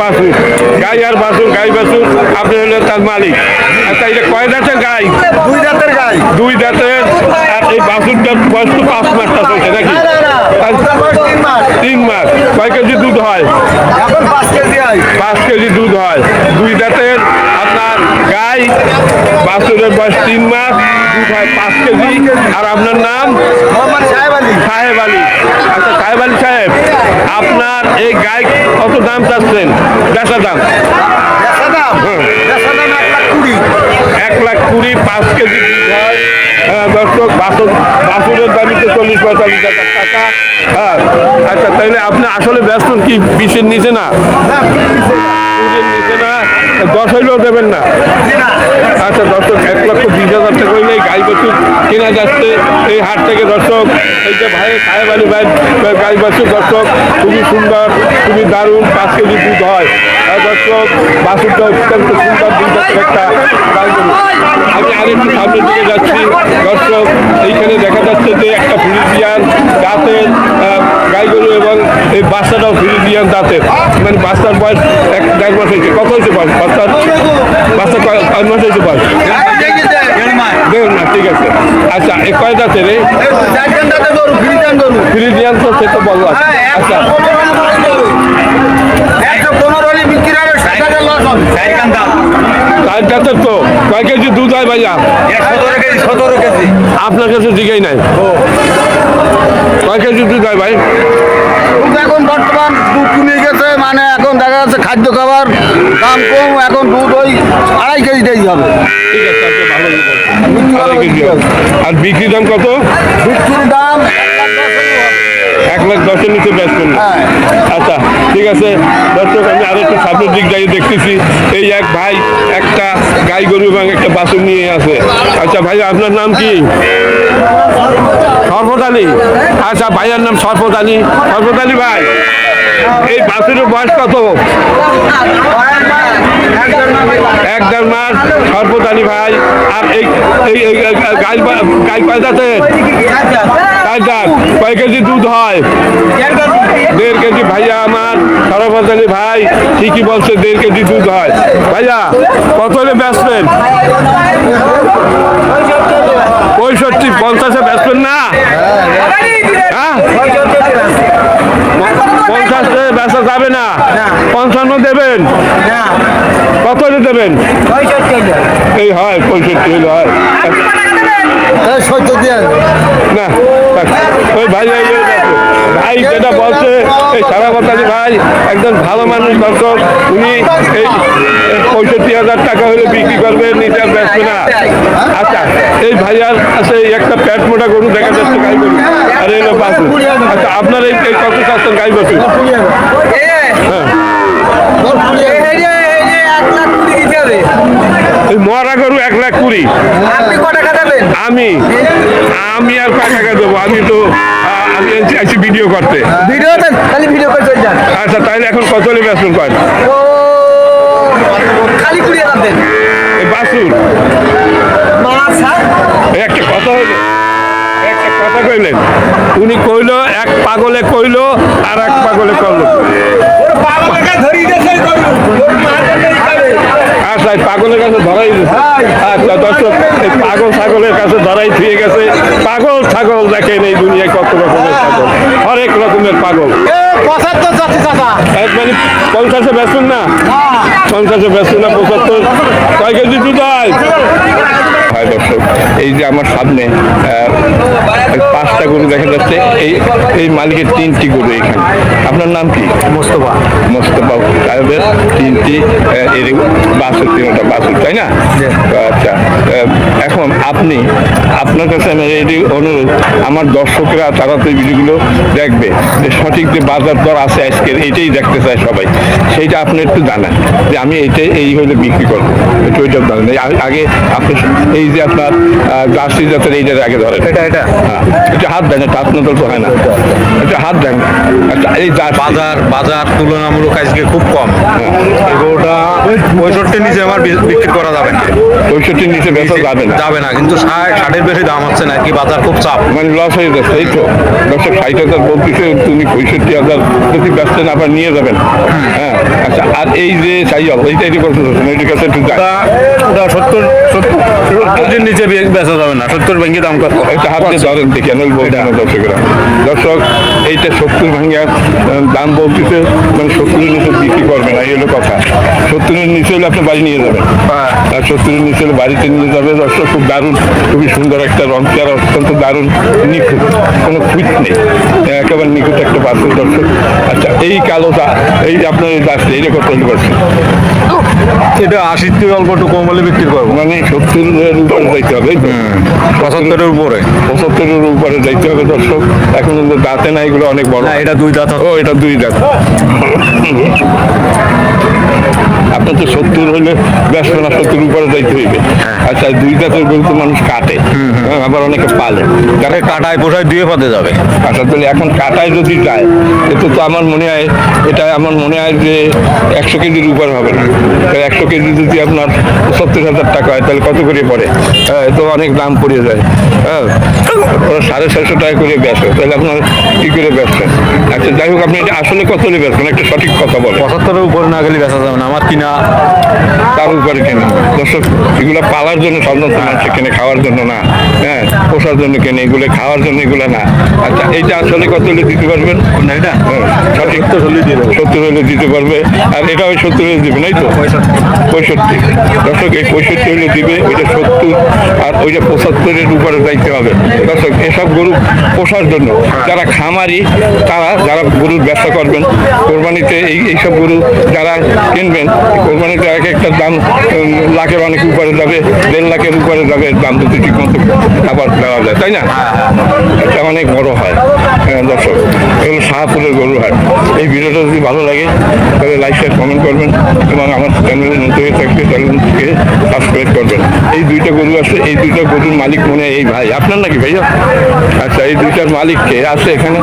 বাসুর গাই আর বাসুর গাই বাসুর আপনি হলেন তার মালিক। আচ্ছা এটা কয় দাঁতের গাই? দুই দাঁতের গাই। দুই দাঁতের আর এই বাসুরটার বয়স তো পাঁচ মাস হয়েছে নাকি? তিন মাস। কয় কেজি দুধ হয়? পাঁচ কেজি হয়। পাঁচ কেজি দুধ হয়। দুই দাঁতের আপনার গাই বাছুরের বয়স তিন মাস দুধ হয় পাঁচ কেজি। আর আপনার নাম? মোহাম্মদ সাহেব আলী। সাহেব আলী। আচ্ছা সাহেব আলী সাহেব আপনার এই গাই কত দাম চাচ্ছেন? বেচা দাম? বেচা দাম? বেচা দাম এক লাখ কুড়ি। এক লাখ কুড়ি পাঁচ কেজি দুধ হয় হ্যাঁ, দর্শক বাছুর বাছুরের দামি চল্লিশ পঁয়তাল্লিশ হাজার টাকা। হ্যাঁ আচ্ছা তাহলে আপনি আসলে ব্যস্ত কি বিশের নিচে না? না, নিচে না। দশ হইলেও দেবেন না? আচ্ছা দর্শক এক লক্ষ বিশ হাজার টাকা হইলে গাই বাছুর কেনা যাচ্ছে। এই হাট থেকে দর্শক, এই যে ভাই, সাহেব আলী ভাই গাই বাছুর দর্শক, খুবই সুন্দর, খুবই দারুণ পাঁচ কেজি দুধ হয়। আর দর্শক বাছুরটা অত্যন্ত সুন্দর দুধ একটা আমি আরেকটু সামনের দিকে যাচ্ছি। দর্শক, এইখানে দেখা যাচ্ছে যে একটা ফিলিপিয়ান দাঁতের গাই গরু এবং এই বাচ্চাটাও ফিলিপিয়ান দাঁতের। মানে বাচ্চার বয়স এক দেড় মাস হয়েছে। কত হয়েছে বয়স? বাচ্চার বাচ্চা কয় কয় মাস হয়েছে বয়স? মাস ঠিক আছে। আচ্ছা এ কয় দাঁতের রে? চারজন দাঁতের গরু, ফ্রিজান গরু। ফিলিপিয়ান তো সে তো বললাম হ্যাঁ, আচ্ছা কেজি দুধ হয় ভাইয়া? আপনার কাছে কেজি দুধ হয় ভাই? বর্তমান মানে এখন খাদ্য খাবার দাম কম এখন দুধ ওই আড়াই কেজি দেরি হবে। ঠিক আছে আপনি ভালো আড়াই কেজি হবে। আর বিক্রি দাম কত? বিক্রির দাম এক লাখ দশের নিচে ব্যস্ত না হ্যাঁ। আচ্ছা ঠিক আছে। দর্শক আমি আরেকটু সামনের দিক যাই দেখতেছি। এই এক ভাই একটা গাই গরু এবং একটা বাসন নিয়ে আছে। আচ্ছা ভাই আপনার নাম কি? সরফত আলী। আচ্ছা ভাইয়ের নাম সরফত আলী। সরফত আলী ভাই। এই বাছুরের বয়স কত? এক দেড় মাস সরফত ভাই। আর এই এই বা- গাই কয় চার দাঁত? কয় কেজি দুধ হয়? দেড় কেজি ভাইয়া আমার সরফত ভাই, ঠিকই বলছে দেড় কেজি দুধ হয়। ভাইয়া, কত হলে পঁয়ষট্টি, পঞ্চাশে বেচবেন না? পঞ্চাশে বেচা যাবে না। পঞ্চান্ন দেবেন? কত দেবেন? এই হয় পঁয়ষট্টি হলে হয়। না ওই ভাই ভাই ভাই যেটা বলছে এই সারা কথালি ভাই একজন ভালো মানুষ দর্শক উনি এই পঁয়ষট্টি হাজার টাকা হলে বিক্রি করবে নিতে আর না। আচ্ছা এই ভাইয়ার কাছে এই একটা প্যাট মোটা গরু দেখা যাচ্ছে গাই গরু। আর এলো বাসু আচ্ছা আপনার এই কত চাচ্ছেন গাই বাসু? হ্যাঁ। এই মরা গরু এক লাখ কুড়ি। আমি আমি আর কয় টাকা দেবো? আমি তো আমি আছি- ভিডিও করতে। ভিডিও খালি ভিডিও করে চলে যান। আচ্ছা তাহলে এখন কত হলে বেসন কয়? খালি কুড়ি হাজার দেন। বাসুর। মাছা এই একটা কথা হইল একটা কথা কইলেন উনি কইলো, এক পাগলে কইলো আর এক পাগলে করল। আচ্ছা পাগলের কাছে ধরাই আচ্ছা দর্শক, এই পাগল ছাগলের কাছে ধরাই দিয়ে গেছে। পাগল ছাগল দেখেন এই দুনিয়ায় কত রকমের পাগল হরেক রকমের পাগল। পঞ্চাশে বেসুন না? পঞ্চাশে বেসুন না, পঁচাত্তর। কয় কেজি দুধ হয় দর্শক। এই যে আমার সামনে পাঁচটা গরু দেখা যাচ্ছে। এই এই মালিকের তিনটি গরু এখানে। আপনার নাম কি? মোস্তফা। মোস্তফা সাহেবের তিনটি এর বাসুর তিনটা বাসুর তাই না? আচ্ছা এখন আপনি আপনার কাছে আমি এটি অনুরোধ আমার দর্শকরা তারা তো এই ভিডিওগুলো দেখবে। যে সঠিক যে বাজার দর আছে আজকের এইটাই দেখতে চায় সবাই। সেইটা আপনি একটু জানান। যে আমি এইটাই এই হলে বিক্রি করব। একটু ওইটা জানেন। আগে আপনি এই যে আপনার জার্সি জাতের এইটার আগে ধরে এটা এটা। হ্যাঁ। এটা হাত দেন এটা আপনার তো হয় না। এটা হাত দেন। আচ্ছা এই বাজার বাজার তুলনামূলক আজকে খুব কম। এগুলোটা পঁয়ষট্টির নিচে আমার বিক্রি করা যাবে না। পঁয়ষট্টির নিচে বেচা যাবে না। যাবে না কিন্তু ষাট ষাটের বেশি দাম হচ্ছে না কি বাজার খুব চাপ। মানে লস হয়ে যাচ্ছে এই তো। দশশো ষাট হাজার বলতেছে তুমি পঁয়ষট্টি হাজার যদি ব্যস্ত না আবার নিয়ে যাবেন। হ্যাঁ আচ্ছা আর এই যে সাইয়াল এইটা এটি চাচ্ছেন এটির কাছে সত্তর সত্তর। সত্তরের নিচে বেচা যাবে না। সত্তর ব্যাংকে দাম কত? এটা হাতে ধরেন দেখি আমি বলছি না দর্শকরা দর্শক এইটা সত্তর ভাঙ্গা দাম বলতেছে মানে সত্তরের নিচে বিক্রি করবে না এই হলো কথা। সত্তরের নিচে হলে আপনি বাড়ি নিয়ে যাবেন। আর সত্তরের নিচে হলে বাড়িতে নিয়ে যাবে। দর্শক খুব দারুণ খুবই সুন্দর একটা রং চেয়ার অত্যন্ত দারুণ নিখুঁত। কোনো খুঁত নেই। একেবারে নিখুঁত একটা বাসের দর্শক। আচ্ছা এই কালোটা এই আপনার এই দাসটা এইটা কত হলে পারছেন এটা আশির থেকে অল্প একটু কম হলে বিক্রি করব। মানে সত্তরের উপরে যাইতে হবে। পঁচাত্তরের উপরে। পঁচাত্তরের উপরে যাইতে হবে দর্শক। এখন কিন্তু দাঁতে না এগুলো অনেক বড়। এটা দুই দাঁত। ও এটা দুই দাঁত। আপনার তো সত্তর হলে না সত্তর উপরে যাইতে হইবে। আচ্ছা দুই দাঁতের গরু তো মানুষ কাটে। হ্যাঁ, আবার অনেকে পালে। তাহলে কাটায় পোষায় দুয়ে পাতে যাবে। আচ্ছা তাহলে এখন কাটায় যদি যায় এতে তো আমার মনে হয় এটা আমার মনে হয় যে একশো কেজির উপর হবে না। তাহলে একশো কেজি যদি আপনার সত্তর হাজার টাকা হয় তাহলে কত করে পড়ে? হ্যাঁ এ তো অনেক দাম পড়ে যায়। হ্যাঁ সাড়ে ছয়শো টাকা করে বেচে তাহলে আপনার কী করে বেচছেন আচ্ছা যাই হোক আপনি এটা আসলে কত হলে বেচবেন একটা সঠিক কথা বলেন। পঁচাত্তরের উপরে না গেলে বেচা যাবে না আমার কিনা। তার উপরে কেনে। দর্শক এগুলো পালার জন্য সাধারণত মানুষ কেনে খাওয়ার জন্য না। হ্যাঁ পোষার জন্য কেনে এগুলো খাওয়ার জন্য এগুলো না। আচ্ছা এইটা আসলে কত হলে দিতে পারবেন? না এটা? হ্যাঁ, সঠিক। সত্তর হলে দিয়ে সত্তর হলে দিতে পারবে। আর এটা ওই সত্তর হলে দিবে নাই তো? পঁয়ষট্টি। দর্শক এই পঁয়ষট্টি হলে দিবে ওইটা সত্তর আর ওইটা পঁচাত্তরের উপরে যাইতে হবে। দর্শক এসব গরু পোষার জন্য যারা খামারি তারা যারা গরুর ব্যবসা করবেন কোরবানিতে এই এইসব গরু যারা কিনবেন কোরবানিতে এক একটা দাম লাখের অনেক উপরে যাবে দেড় লাখের উপরে যাবে দাম যদি ঠিক মতো খাবার দেওয়া যায় তাই না? এটা অনেক বড় হয়। হ্যাঁ, দর্শক এগুলো শাহপুরের গরু হয় এই ভিডিওটা যদি ভালো লাগে তাহলে লাইক শেয়ার কমেন্ট করবেন এবং আমার চ্যানেলে নতুন হয়ে করবেন এই দুইটা গরু আছে, এই দুইটা গরুর মালিক মনে এই ভাই। আপনার নাকি ভাইয়া? আচ্ছা এই দুইটার মালিক কে? আছে এখানে।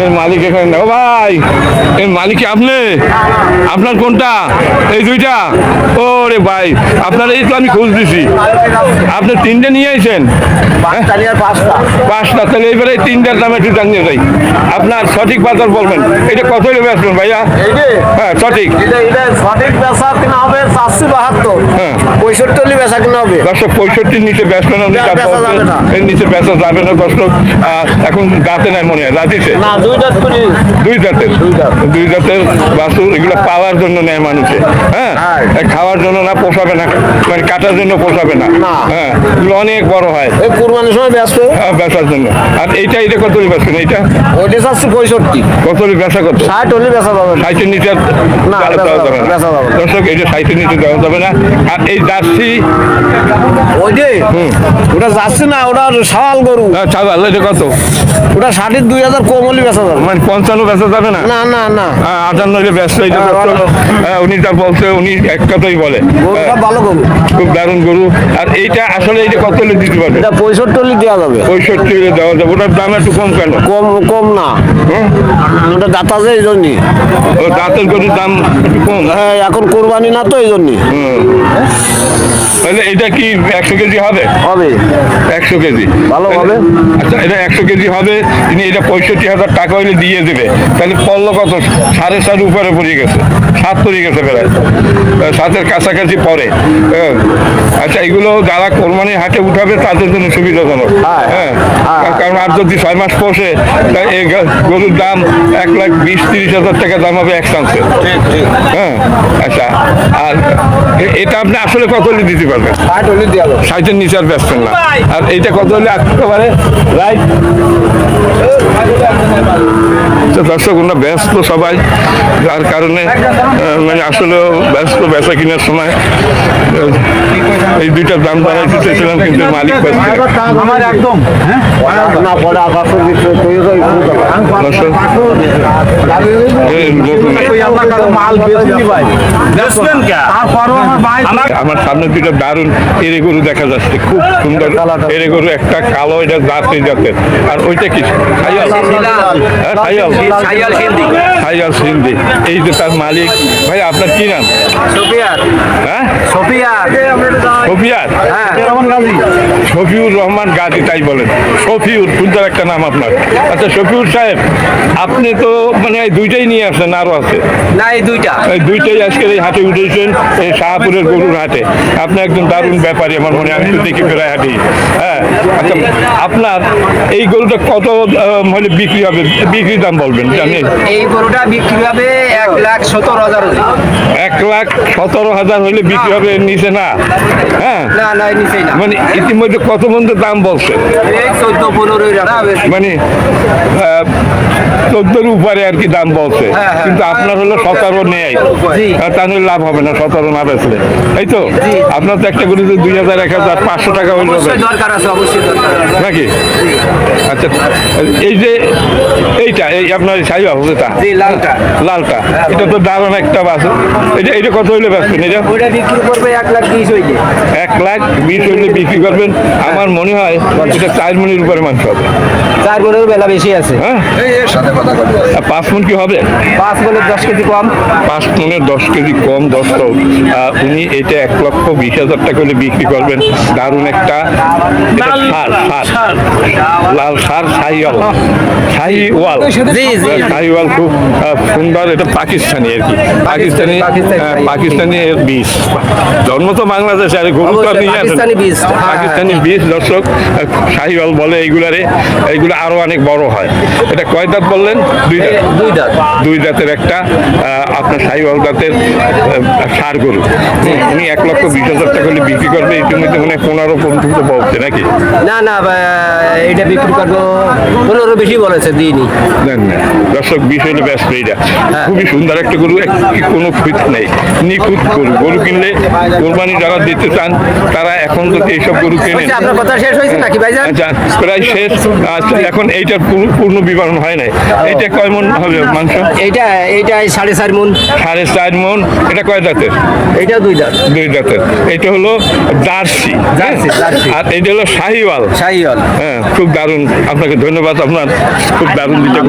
এর মালিক এখানে ও ভাই, এর মালিক আপনি? আপনার কোনটা? এই দুইটা? ও রে ভাই আপনার এই তো আমি খোঁজ দিছি। আপনি তিনটে নিয়ে আইছেন? পাঁচটা তাহলে এইবারে এই তিনটার দাম একটু জানিয়ে যাই আপনার সঠিক বাজার বলবেন। এটা কত হলে বেচবেন ভাইয়া? হ্যাঁ সঠিক। সঠিক বেচা কিনা হবে চারশো বাহাত্তর। হ্যাঁ। পঁয়ষট্টি বেচা কিনা হবে। দর্শক পঁয়ষট্টির নিচে বেচবেন না না, বেচা যাবে না। এর নিচে বেচা যাবে না দর্শক। এখন দাঁতে নাই মনে হয় করে। দুই দুই এগুলো পাওয়ার জন্য নেয় মানুষে। হ্যাঁ হ্যাঁ। খাওয়ার জন্য না পোষাবে না মানে কাটার জন্য পোষাবে না। হ্যাঁ এগুলো অনেক বড় হয়। এই কুরবানির সময় ব্যস্ত? হ্যাঁ, বেচার জন্য। আর এইটা এটা কত বেচবেন এইটা? ওইটা চাচ্ছি পঁয়ষট্টি। কত বেচা কত ষাট হলে বেচা যাবে সাইটের নিচে না, যাবে বেচা যাবে দর্শক এইটা সাইটের নিচে দেওয়া যাবে না। আর এই জার্সি? ওইটে ওটা যাচ্ছে না ওটা শাল গরু। ছাগল এটা কত? ওটা ষাটের দুই হাজার কম হলে বেচা যাবে মানে পঞ্চান্ন বেচা যাবে না? না না না। হ্যাঁ, আটান্ন হলে ব্যস্ত এটা হ্যাঁ। হ্যাঁ, উনি যা বলছে উনি এক কথাই বলে। গরুটা হ্যাঁ, ভালো গরু। খুব দারুণ গরু। আর এইটা আসলে এইটা কত হলে দিতে পারবে? এটা পঁয়ষট্টি হলে দেওয়া যাবে। পঁয়ষট্টি হলে দেওয়া যাবে। ওটার দাম একটু কম কেন? কম কম না। হুম? ওটা দাতা যে এই জন্যই ও দাঁতের গরুর দাম একটু কম? হ্যাঁ এখন কোরবানি না তো এই জন্যই হুম। তাহলে এটা কি একশো কেজি হবে? হবে। একশো কেজি। ভালো হবে। আচ্ছা এটা একশো কেজি হবে। তিনি এটা পঁয়ষট্টি হাজার টাকা হলে দিয়ে দেবে। তাহলে পড়ল কত? সাড়ে সাত উপরে পড়ে গেছে। সাত পড়ে গেছে প্রায়। সাতের কাছাকাছি পরে হ্যাঁ। আচ্ছা এগুলো যারা কোরবানি হাটে উঠাবে তাদের জন্য সুবিধাজনক। হ্যাঁ, হ্যাঁ। হ্যাঁ। কারণ আর যদি ছয় মাস পোষে তাই এই গরুর দাম এক লাখ বিশ তিরিশ হাজার টাকা দাম হবে এক চান্সে। হ্যাঁ। আচ্ছা আর এটা আপনি আসলে কত হলে দিতে পারবেন? ষাটের নিচে আর বেচবেন না। আর এইটা কত হলে আসতে পারে? রাইট? তো দর্শক ব্যস্ত সবাই যার কারণে মানে আসলে ব্যস্ত বেচা কেনার সময় এই দুইটার দাম বাড়াইতে চেয়েছিলাম কিন্তু মালিক আমার একদম। আমার সামনে দুটো দারুণ এরে গরু দেখা যাচ্ছে খুব সুন্দর এরে গরু একটা কালো এটা জাতি জাতের। আর ওইটা কি? সাইয়াল। হ্যাঁ, সাইয়াল সাইয়াল এই যে তার মালিক ভাই আপনার কি নাম? সফিয়ার। হ্যাঁ? সফিয়ার। শফিয়ার হ্যাঁ। শফিউর রহমান গাজী তাই বলেন। শফিউর সুন্দর একটা নাম আপনার। আচ্ছা শফিউর সাহেব আপনি তো মানে এই দুইটাই নিয়ে আসছেন আরও আছে? না এই দুইটা। এই দুইটাই আজকের এই হাটে উঠেছেন এই শাহপুরের গরুর হাটে। আপনি একজন দারুণ ব্যাপারী আমার মনে। আমি তো দেখি প্রায় হাঁটি। হ্যাঁ আচ্ছা আপনার এই গরুটা কত হলে বিক্রি হবে? বিক্রি দাম বলবেন জানেন? এই গরুটা বিক্রি হবে এক লাখ সতেরো হাজার এক লাখ সতেরো হাজার হলে বিক্রি হবে নিচে না? হ্যাঁ। না না নিচেই না। মানে ইতিমধ্যে কত পর্যন্ত দাম বলছে চোদ্দ পনেরো মানে চোদ্দোর উপরে আর কি দাম বলছে। হ্যাঁ, হ্যাঁ। কিন্তু আপনার হলো সতেরো নেয় জি। তাহলে লাভ হবে না সতেরো না বেচলে। এই তো? আপনার তো একটা করে দুই হাজার এক হাজার পাঁচশো টাকা হয়ে যাবে অবশ্যই দরকার আছে অবশ্যই দরকার আছে। নাকি? আচ্ছা এই যে এইটা এই আপনার সাই বাবু যেটা লালটা। লালটা। এটা তো দারুণ একটা বাস এটা এটা কত হইলে বেচবেন এটা? বিক্রি করবে এক লাখ বিশ হইলে। এক লাখ বিশ হইলে বিক্রি করবেন। আমার মনে হয় এটা চার মনির উপরে মাংস হবে। চার গরুর বেলা বেশি আছে। হ্যাঁ? পাঁচ মন কি হবে? পাঁচ বলে দশ কেজি কম। পাঁচ মনের দশ কেজি কম দশ উনি এটা এক লক্ষ বিশ হাজার টাকা করে বিক্রি করবেন। দারুণ একটা সার সার। লাল সার সাইওয়াল সাইওয়াল জি, জি। সাইওয়াল খুব সুন্দর এটা পাকিস্তানি আর কি। পাকিস্তানি পাকিস্তানি, এর বীজ। জন্ম তো বাংলাদেশে আর গরু তো নিয়ে পাকিস্তানি বীজ। দর্শক শাহিওয়াল বলে এইগুলারে এইগুলো আরও অনেক বড় হয়। এটা কয় দাঁত বললেন দুই দাঁত দুই দাঁতের একটা আপনার শাহিওয়াল দাঁতের ষাঁড় গরু। উনি এক লক্ষ বিশ হাজার টাকা হলে বিক্রি করবে ইতিমধ্যে মানে পনেরো পর্যন্ত বলছে নাকি? না না এটা বিক্রি করব পনেরো বেশি বলেছে দিইনি। না দর্শক বিশ হলে ব্যস্ত এইটা খুবই সুন্দর একটা গরু কোনো খুঁত নেই। নিখুঁত গরু। গরু কিনলে কোরবানি যারা দিতে চান তারা এখন যদি এইসব গরু কেনেন? আপনার কথা শেষ হয়েছে নাকি ভাইজান? আচ্ছা প্রায় শেষ। আচ্ছা, এখন এইটার পূর্ণ বিবরণ হয় নাই। এইটা কয় মন হবে মাংস? এইটা এইটা সাড়ে চার মন। সাড়ে চার মন এটা কয় দাঁতের এইটা দুই দাঁত। দুই দাঁতের এটা হলো জার্সি জার্সি। আর এটা হলো শাহিওয়াল। শাহিওয়াল। হ্যাঁ খুব দারুণ। আপনাকে ধন্যবাদ আপনার খুব দারুণ দিতে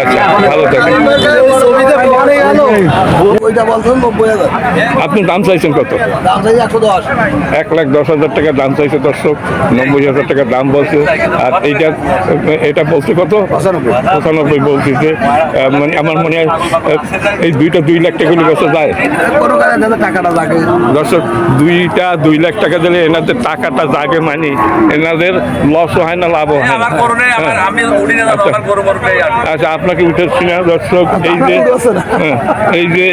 আচ্ছা ভালো থাকেন। ওইটা বলছেন নব্বই হাজার। আপনি দাম চাইছেন কত? দাম চাই একশো দশ। এক লাখ দশ হাজার টাকা দাম চাইছে দর্শক নব্বই হাজার টাকা দাম বলছে। আর এইটা এটা বলছে কত? পঁচানব্বই। বলতেছে। আহ, মানে আমার মনে হয় এই দুইটা দুই লাখ টাকা হলে বেচা যায়। কোনো কারণে টাকাটা লাগে দর্শক দুইটা দুই লাখ টাকা দিলে এনাদের টাকাটা জাগে মানে এনাদের লসও হয় না লাভও হয় না। হ্যাঁ। আর আচ্ছা। আপনাকে উঠেছি না দর্শক এই যে হ্যাঁ, এই যে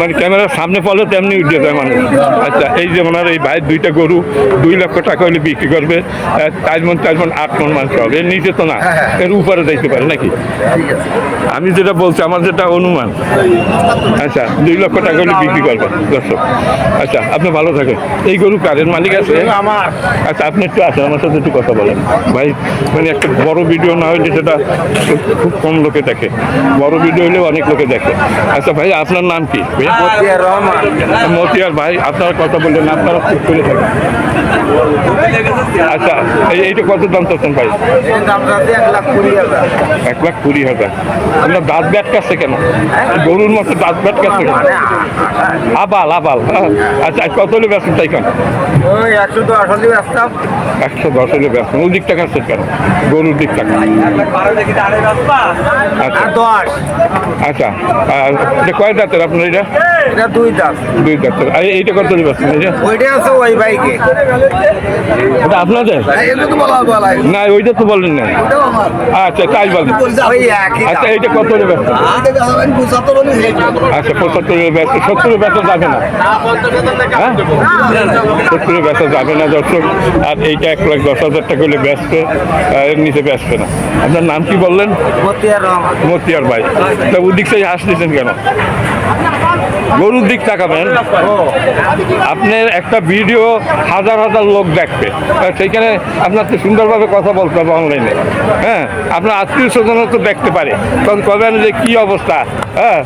মানে ক্যামেরার সামনে পড়লে তেমনি উঠে যায় মানুষ। আচ্ছা এই যে ওনার এই ভাই দুইটা গরু দুই লক্ষ টাকা হলে বিক্রি করবে। চার মন চার মন আট মন মাংস হবে। এর নিচে তো না এর উপরে যাইতে পারে নাকি? আমি যেটা বলছি আমার যেটা অনুমান। আচ্ছা দুই লক্ষ টাকা হলে বিক্রি করবে দর্শক। আচ্ছা আপনি ভালো থাকেন। এই গরু কারের মালিক আছে? আমার। আচ্ছা আপনি একটু আসেন আমার সাথে একটু কথা বলেন। ভাই মানে একটা বড় ভিডিও না হলে সেটা খুব- খুব কম লোকে দেখে। বড় ভিডিও হলেও অনেক লোকে দেখে। আচ্ছা ভাই আপনার নাম কি? মতিয়ার ভাই আপনারা কথা বললেন আপনারা খুব করে থাকেন আচ্ছা এইটা কত দাম চাচ্ছেন ভাই? এক লাখ কুড়ি হাজার। আপনার দাঁত ব্যাট কাছে কেন? গরুর মতো দাঁত ব্যাট কাছে কেন? আবাল আবাল। হ্যাঁ। আচ্ছা আর কত হলে ব্যস্ত তাই কেন? একশো দশ হলে ব্যস্ত। ওই দিকটা কাছে কেন? গরুর দিক টাকা আচ্ছা। দশ। আচ্ছা কয় দাঁতের আপনার এটা? এটা দুই দাঁত। দুই দাঁতের। আর এইটা কত ব্যস্ত এটা? ওইটা আছে ওই বাইকে। এটা আপনাদের? না ওইটা তো বলেন না আচ্ছা তাই বলেন। আচ্ছা এইটা কত যাবে। আচ্ছা পঁচাত্তরের ব্যস্ত সত্তরের ব্যস্ত যাবে না। হ্যাঁ? সত্তরের ব্যস্ত যাবে না দর্শক। আর এইটা এক লাখ দশ হাজার টাকা হলে ব্যস্ত এর নিচে ব্যস্ত না। আপনার নাম কি বললেন? মতিয়ার ভাই। তা ওদিক থেকে হাসতেছেন কেন? গরুর দিক তাকাবেন। আপনার একটা ভিডিও হাজার হাজার লোক দেখবে। সেইখানে আপনার তো সুন্দরভাবে কথা বলতে হবে অনলাইনে হ্যাঁ আপনার আত্মীয় স্বজনও তো দেখতে পারে। তখন কবেন যে কি অবস্থা? হ্যাঁ।